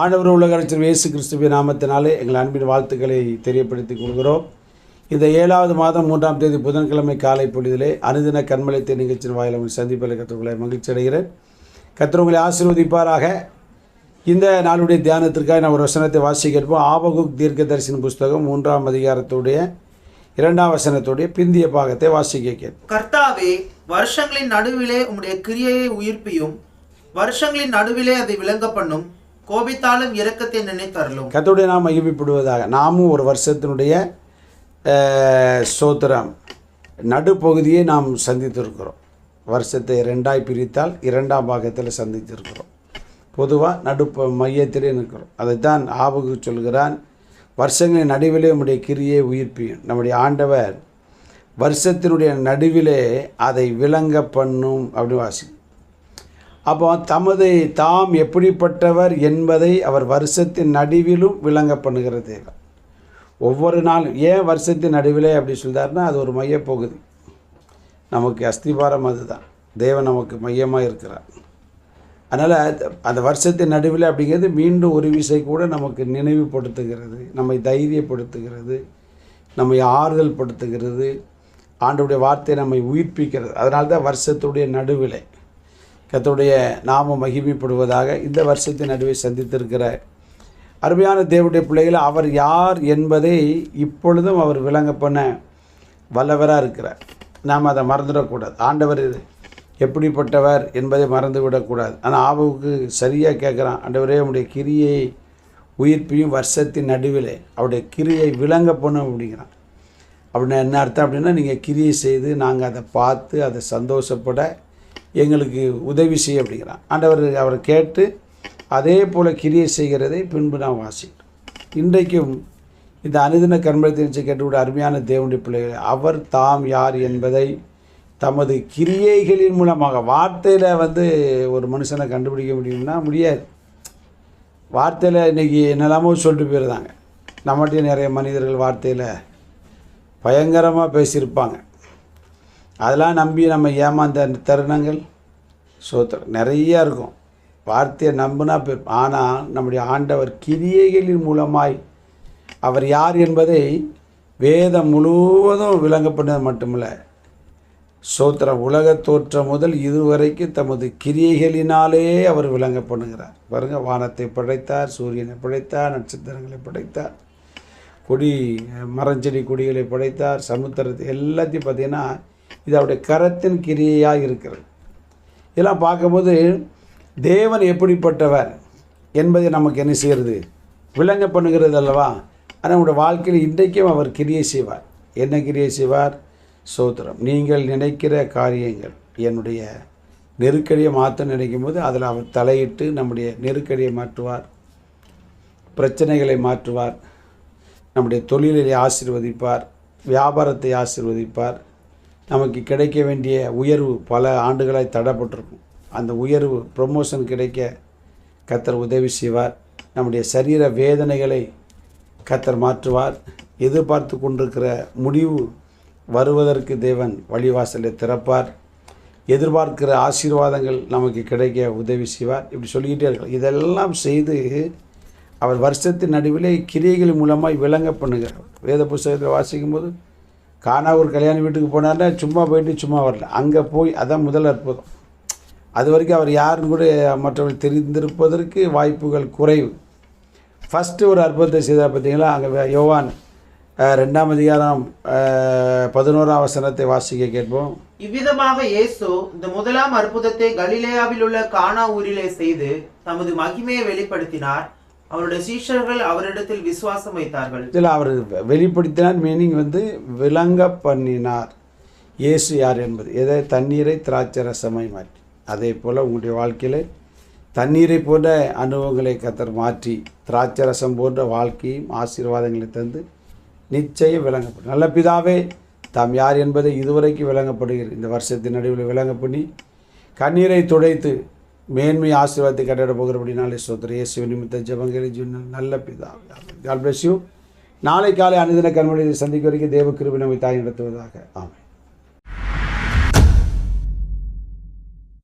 ஆண்டவர் உலகரசர் இயேசு கிறிஸ்துவின் நாமத்தினாலே எங்கள் அன்பின் வாழ்த்துக்களை தெரியப்படுத்திக் கொள்கிறோம். இந்த ஏழாவது மாதம் மூன்றாம் தேதி புதன்கிழமை காலை பொழுதிலே அனுதின கண்மலைத்தை நிகழ்ச்சியின் வாயில் உங்களை சந்திப்பில் கற்றுக்கொள்ள மகிழ்ச்சி அடைகிறேன். கத்திரவங்களை ஆசீர்வதிப்பாராக. இந்த நாளுடைய தியானத்திற்காக நான் ஒரு வசனத்தை வாசிக்கிறப்போ ஆபகுக் தீர்க்க தரிசன புஸ்தகம் மூன்றாம் அதிகாரத்துடைய இரண்டாம் வசனத்துடைய பிந்திய பாகத்தை வாசிக்க கேட்போம். கர்த்தாவே வருஷங்களின் நடுவிலே உம்முடைய கிரியையை உயிர்ப்பியும் வருஷங்களின் நடுவிலே அதை விளங்க பண்ணும் கோபித்தாலும் இரக்கத்தை நினைத்தருளும். கத்துடைய நாம் மகிமைப்படுவதாக. நாமும் ஒரு வருஷத்தினுடைய சோத்திரம் நடுப்பகுதியை நாம் சந்தித்திருக்கிறோம். வருஷத்தை ரெண்டாய் பிரித்தால் இரண்டாம் பாகத்தில் சந்தித்திருக்கிறோம். பொதுவாக நடுப்ப மையத்திலே நிற்கிறோம். அதைத்தான் ஆபகு சொல்கிறான் வருஷங்களின் நடுவிலே நம்முடைய கிரியை உயிர்ப்பியும். நம்முடைய ஆண்டவர் வருஷத்தினுடைய நடுவிலே அதை விளங்க பண்ணும் அப்படின்னு வாசி அப்போ தமது தாம் எப்படிப்பட்டவர் என்பதை அவர் வருஷத்தின் நடுவிலும் விளங்க பண்ணுகிறது. ஒவ்வொரு நாளும் ஏன் வருஷத்தின் நடுவிலே அப்படி சொல்றாருன்னா அது ஒரு மையப்பகுதி. நமக்கு அஸ்திபாரம் அதுதான். தேவன் நமக்கு மையமாக இருக்கிறார். அதனால் அந்த வருஷத்தின் நடுவில் அப்படிங்கிறது மீண்டும் ஒரு விசை கூட நமக்கு நினைவுபடுத்துகிறது நம்மை தைரியப்படுத்துகிறது நம்மை ஆறுதல் படுத்துகிறது ஆண்டுடைய வார்த்தை நம்மை உயிர்ப்பிக்கிறது. அதனால தான் வருஷத்துடைய நடுவிலை. கத்தோடைய நாம மகிமைப்படுவதாக இந்த வருஷத்தின் நடுவே சந்தித்திருக்கிற அருமையான தேவனுடைய பிள்ளைகளை அவர் யார் என்பதை இப்பொழுதும் அவர் விளங்க பண்ண வல்லவராக இருக்கிறார். நாம் அதை மறந்துடக்கூடாது. ஆண்டவர் எப்படிப்பட்டவர் என்பதை மறந்து விடக்கூடாது ஆனால் ஆபவுக்கு சரியாக கேட்குறான். ஆண்டவரே உடைய கிரியை உயிர்ப்பையும் வருஷத்தின் நடுவிலே அவருடைய கிரியை விளங்க பண்ணும் அப்படிங்கிறான். அப்படின்னா என்ன அர்த்தம் அப்படின்னா நீங்கள் கிரியை செய்து நாங்கள் அதை பார்த்து அதை சந்தோஷப்பட எங்களுக்கு உதவி செய்ய அப்படிங்கிறான் ஆண்டவர் அவர் கேட்டு அதே போல் கிரியை செய்கிறதை பின்பு நான் வாசிக்கிறோம். இன்றைக்கும் இந்த அனுதின கர்மத்தை கேட்டுவிட அருமையான தேவனுடைய பிள்ளைகள் அவர் தாம் யார் என்பதை தமது கிரியைகளின் மூலமாக வார்த்தையில் வந்து ஒரு மனுஷனை கண்டுபிடிக்க முடியும்னா முடியாது. வார்த்தையில் இன்றைக்கி என்னெல்லாமோ சொல்லிட்டு போயிருந்தாங்க. நம்மகிட்டயும் நிறைய மனிதர்கள் வார்த்தையில் பயங்கரமாக பேசியிருப்பாங்க. அதெல்லாம் நம்பி நம்ம ஏமாந்த தருணங்கள் சோத்திரம் நிறையா இருக்கும். வார்த்தையை நம்பினா போய் ஆனால் நம்முடைய ஆண்டவர் கிரியைகளின் மூலமாய் அவர் யார் என்பதை வேதம் முழுவதும் விளங்கப்பட்டது மட்டுமல்ல. சோத்திரம் உலகத் தோற்றம் முதல் இதுவரைக்கும் தமது கிரியைகளினாலே அவர் விளங்க பண்ணுகிறார். பாருங்கள் வானத்தை படைத்தார் சூரியனை படைத்தார் நட்சத்திரங்களை படைத்தார் கொடி மரஞ்செடி கொடிகளை படைத்தார் சமுத்திரத்தை எல்லாத்தையும் பார்த்தீங்கன்னா இது அவருடைய கரத்தின் கிரியையாக இருக்கிறது. இதெல்லாம் பார்க்கும்போது தேவன் எப்படிப்பட்டவர் என்பதை நமக்கு என்ன செய்கிறது? விளங்க பண்ணுகிறது அல்லவா? ஆனால் நம்முடைய வாழ்க்கையில் இன்றைக்கும் அவர் கிரியை செய்வார். என்ன கிரியை செய்வார்? சோத்திரம். நீங்கள் நினைக்கிற காரியங்கள் என்னுடைய நெருக்கடியை மாற்ற நினைக்கும் போது அதில் அவர் தலையிட்டு நம்முடைய நெருக்கடியை மாற்றுவார் பிரச்சனைகளை மாற்றுவார் நம்முடைய தொழிலை ஆசிர்வதிப்பார் வியாபாரத்தை ஆசிர்வதிப்பார் நமக்கு கிடைக்க வேண்டிய உயர்வு பல ஆண்டுகளாக தடப்பட்டிருக்கும். அந்த உயர்வு ப்ரொமோஷன் கிடைக்க கத்தர் உதவி செய்வார். நம்முடைய சரீர வேதனைகளை கத்தர் மாற்றுவார். எதிர்பார்த்து கொண்டிருக்கிற முடிவு வருவதற்கு தேவன் வழிவாசலை திறப்பார். எதிர்பார்க்கிற ஆசீர்வாதங்கள் நமக்கு கிடைக்க உதவி செய்வார். இப்படி சொல்லிக்கிட்டே இருக்கலாம். இதெல்லாம் செய்து அவர் வருஷத்தின் நடுவிலே கிரியைகள் மூலமாக விளங்க பண்ணுகிறார். வேத புஸ்தகத்தில் வாசிக்கும் போது காணா ஒரு கல்யாண வீட்டுக்கு போனார்னா சும்மா போயிட்டு சும்மா வரல. அங்கே போய் அதான் முதல் அற்புதம். அது வரைக்கும் அவர் யாருன்னு கூட மற்றவர்கள் தெரிந்திருப்பதற்கு வாய்ப்புகள் குறைவு. ஃபஸ்ட்டு ஒரு அற்புதத்தை செய்தார் பார்த்தீங்களா? அங்கே யோவான் ரெண்டாம் அதிகாரம் பதினோராம் வசனத்தை வாசிக்க கேட்போம். இவ்விதமாக இயேசு இந்த முதலாம் அற்புதத்தை கலிலேயாவில் உள்ள கானா ஊரிலே செய்து தமது மகிமையை வெளிப்படுத்தினார். அவருடைய சீஷர்கள் அவரிடத்தில் விசுவாசம் வைத்தார்கள். இதில் அவர் வெளிப்படுத்தினார் மீனிங் வந்து விளங்க பண்ணினார் இயேசு யார் என்பது? எதை? தண்ணீரை திராட்சை ரசமாய் மாற்றி. அதே போல் உங்களுடைய வாழ்க்கையில் தண்ணீரை போன்ற அனுபவங்களை கத்தர் மாற்றி திராட்சை ரசம் போன்ற வாழ்க்கையும் ஆசீர்வாதங்களை தந்து நிச்சயம் விளங்கப்படும். நல்ல பிதாவே தாம் யார் என்பதை இதுவரைக்கும் விளங்கப்படுகிறது இந்த வருஷத்தின் நடுவில் விளங்க பண்ணி கண்ணீரை துடைத்து மேன்மை ஆசீர்வாதத்தை கட்டிட போகிறபடினாலே சோதர இயேசு நிமித்த ஜபங்களை சொன்ன நல்ல பிதா. காட் பிளஸ் யூ நாளை காலை அனுதின கண்மொழியை சந்திக்க வரைக்கும் தேவ கிருபி நம்மை தாய் நடத்துவதாக. ஆமாம்